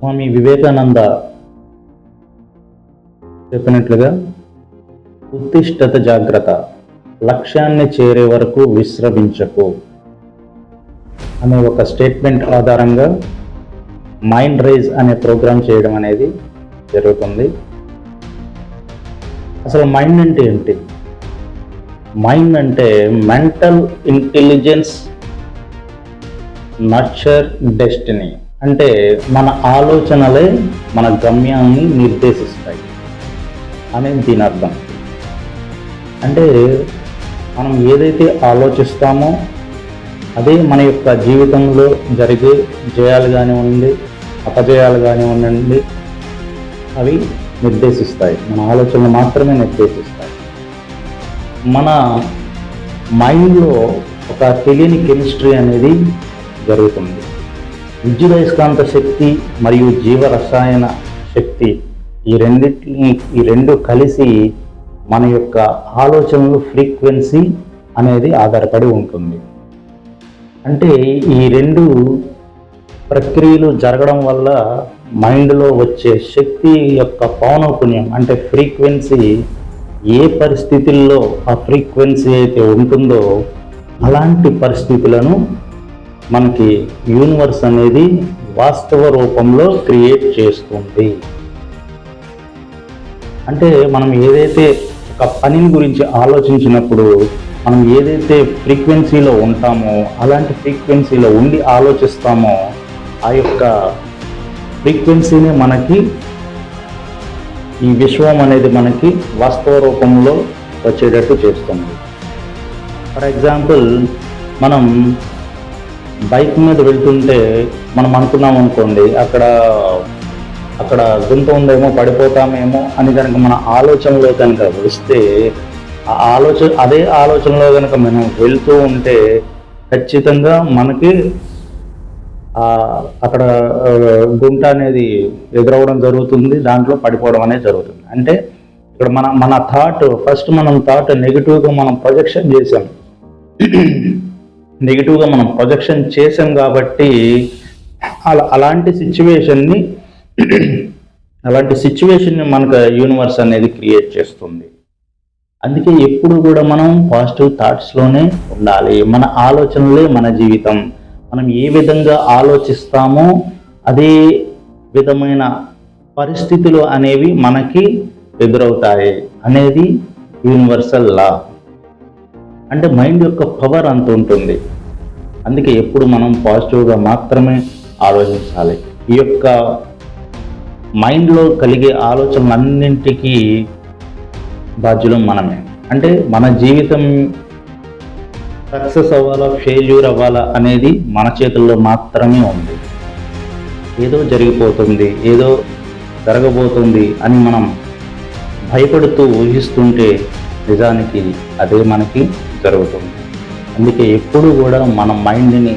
స్వామి వివేకానంద చెప్పినట్లుగా ఉత్తిష్టత జాగ్రత్త లక్ష్యాన్ని చేరే వరకు విశ్రమించకు. అనే ఒక స్టేట్మెంట్ ఆధారంగా మైండ్ రైజ్ అనే ప్రోగ్రామ్ చేయడం అనేది జరుగుతుంది. అసలు మైండ్ అంటే ఏంటి? మైండ్ అంటే మెంటల్ ఇంటెలిజెన్స్ నర్చర్ డెస్టినీ. అంటే మన ఆలోచనలే మన గమ్యాన్ని నిర్దేశిస్తాయి అనేది దీని అర్థం. అంటే మనం ఏదైతే ఆలోచిస్తామో అదే మన యొక్క జీవితంలో జరిగే జయాలు కానివ్వండి అపజయాలు కానివ్వండి అవి నిర్దేశిస్తాయి. మన ఆలోచనలు మాత్రమే నిర్దేశిస్తాయి. మన మైండ్లో ఒక తెలియని కెమిస్ట్రీ అనేది జరుగుతుంది. విద్యుదయస్కాంత శక్తి మరియు జీవ రసాయన శక్తి ఈ రెండింటిని ఈ రెండు కలిసి మన యొక్క ఆలోచనలు ఫ్రీక్వెన్సీ అనేది ఆధారపడి ఉంటుంది. అంటే ఈ రెండు ప్రక్రియలు జరగడం వల్ల మైండ్లో వచ్చే శక్తి యొక్క పౌనపుణ్యం అంటే ఫ్రీక్వెన్సీ ఏ పరిస్థితుల్లో ఆ ఫ్రీక్వెన్సీ అయితే ఉంటుందో అలాంటి పరిస్థితులను మనకి యూనివర్స్ అనేది వాస్తవ రూపంలో క్రియేట్ చేస్తుంది. అంటే మనం ఏదైతే ఒక పనిని గురించి ఆలోచించినప్పుడు మనం ఏదైతే ఫ్రీక్వెన్సీలో ఉంటామో అలాంటి ఫ్రీక్వెన్సీలో ఉండి ఆలోచిస్తామో ఆ యొక్క ఫ్రీక్వెన్సీని మనకి ఈ విశ్వం అనేది మనకి వాస్తవ రూపంలో వచ్చేటట్టు చేస్తుంది. ఫర్ ఎగ్జాంపుల్ మనం బైక్ మీద వెళ్తుంటే మనం అనుకున్నాం అనుకోండి అక్కడ అక్కడ గుంత ఉందేమో పడిపోతామేమో అని కనుక మన ఆలోచనలో కనుక వస్తే ఆ ఆలోచన అదే ఆలోచనలో కనుక మనం వెళ్తూ ఉంటే ఖచ్చితంగా మనకి అక్కడ గుంట అనేది ఎదురవడం జరుగుతుంది దాంట్లో పడిపోవడం అనేది జరుగుతుంది. అంటే ఇక్కడ మన మన థాట్ ఫస్ట్ మనం థాట్ నెగిటివ్గా మనం ప్రొజెక్షన్ చేసాం. నెగిటివ్గా మనం ప్రొజెక్షన్ చేసాం కాబట్టి అలా అలాంటి సిచ్యువేషన్ని అలాంటి సిచ్యువేషన్ని మనకు యూనివర్స్ అనేది క్రియేట్ చేస్తుంది. అందుకే ఎప్పుడు కూడా మనం పాజిటివ్ థాట్స్లోనే ఉండాలి. మన ఆలోచనలే మన జీవితం. మనం ఏ విధంగా ఆలోచిస్తామో అదే విధమైన పరిస్థితులు అనేవి మనకి ఎదురవుతాయి అనేది యూనివర్సల్ లా అంటే మైండ్ యొక్క పవర్ అంత ఉంటుంది. అందుకే ఎప్పుడు మనం పాజిటివ్గా మాత్రమే ఆలోచించాలి. ఈ యొక్క మైండ్లో కలిగే ఆలోచనలన్నింటికీ బాధ్యులం మనమే. అంటే మన జీవితం సక్సెస్ అవ్వాలా ఫెయిల్యూర్ అవ్వాలా అనేది మన చేతుల్లో మాత్రమే ఉంది. ఏదో జరిగిపోతుంది ఏదో జరగబోతుంది అని మనం భయపడుతూ ఊహిస్తుంటే నిజానికి అదే మనకి జరుగుతుంది. అందుకే ఎప్పుడు కూడా మన మైండ్ని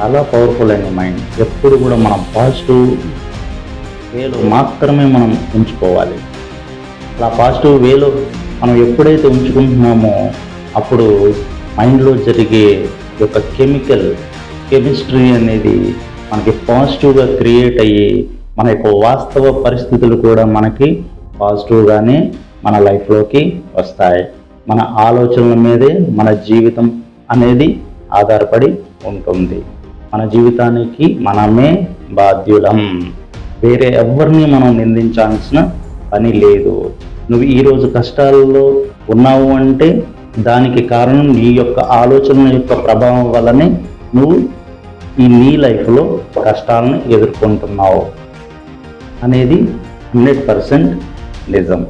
చాలా పవర్ఫుల్ అయిన మైండ్. ఎప్పుడు కూడా మనం పాజిటివ్ వేలో మాత్రమే మనం ఉంచుకోవాలి. అలా పాజిటివ్ వేలో మనం ఎప్పుడైతే ఉంచుకుంటున్నామో అప్పుడు మైండ్లో జరిగే యొక్క కెమికల్ కెమిస్ట్రీ అనేది మనకి పాజిటివ్గా క్రియేట్ అయ్యి మన యొక్క వాస్తవ పరిస్థితులు కూడా మనకి పాజిటివ్గానే మన లైఫ్లోకి వస్తాయి. మన ఆలోచనల మీదే మన జీవితం అనేది ఆధారపడి ఉంటుంది. మన జీవితానికి మనమే బాధ్యులం. వేరే ఎవరిని మనం నిందించాల్సిన పని లేదు. నువ్వు ఈరోజు కష్టాల్లో ఉన్నావు అంటే దానికి కారణం నీ యొక్క ఆలోచనల యొక్క ప్రభావం వల్లనే నువ్వు ఈ నీ లైఫ్లో కష్టాలను ఎదుర్కొంటున్నావు అనేది హండ్రెడ్ పర్సెంట్ నిజం.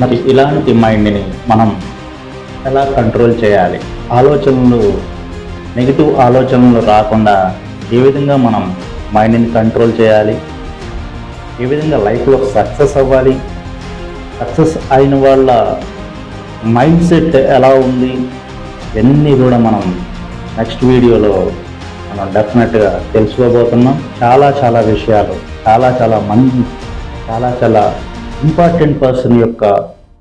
మరి ఇలాంటి మైండ్ని మనం ఎలా కంట్రోల్ చేయాలి? ఆలోచనలు నెగిటివ్ ఆలోచనలు రాకుండా ఏ విధంగా మనం మైండ్ని కంట్రోల్ చేయాలి? ఏ విధంగా లైఫ్లో సక్సెస్ అవ్వాలి? సక్సెస్ అయిన వాళ్ళ మైండ్ సెట్ ఎలా ఉంది? ఇవన్నీ కూడా మనం నెక్స్ట్ వీడియోలో మనం డెఫినెట్గా తెలుసుకోబోతున్నాం. చాలా చాలా విషయాలు చాలా చాలా మంది చాలా చాలా ఇంపార్టెంట్ పర్సన్ యొక్క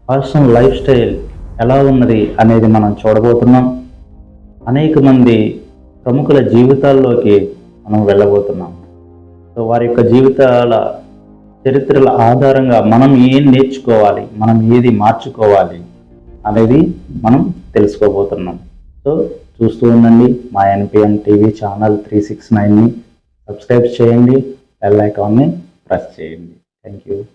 పర్సనల్ లైఫ్ స్టైల్ ఎలా ఉన్నది అనేది మనం చూడబోతున్నాం. అనేక మంది ప్రముఖుల జీవితాల్లోకి మనం వెళ్ళబోతున్నాం. సో వారి యొక్క జీవితాల చరిత్రల ఆధారంగా మనం ఏం నేర్చుకోవాలి మనం ఏది మార్చుకోవాలి అనేది మనం తెలుసుకోబోతున్నాం. సో చూస్తూ ఉండండి. మా NPN TV channel three six నైన్ని subscribe చేయండి. బెల్ ఐకాన్ని ప్రెస్ చేయండి. Thank you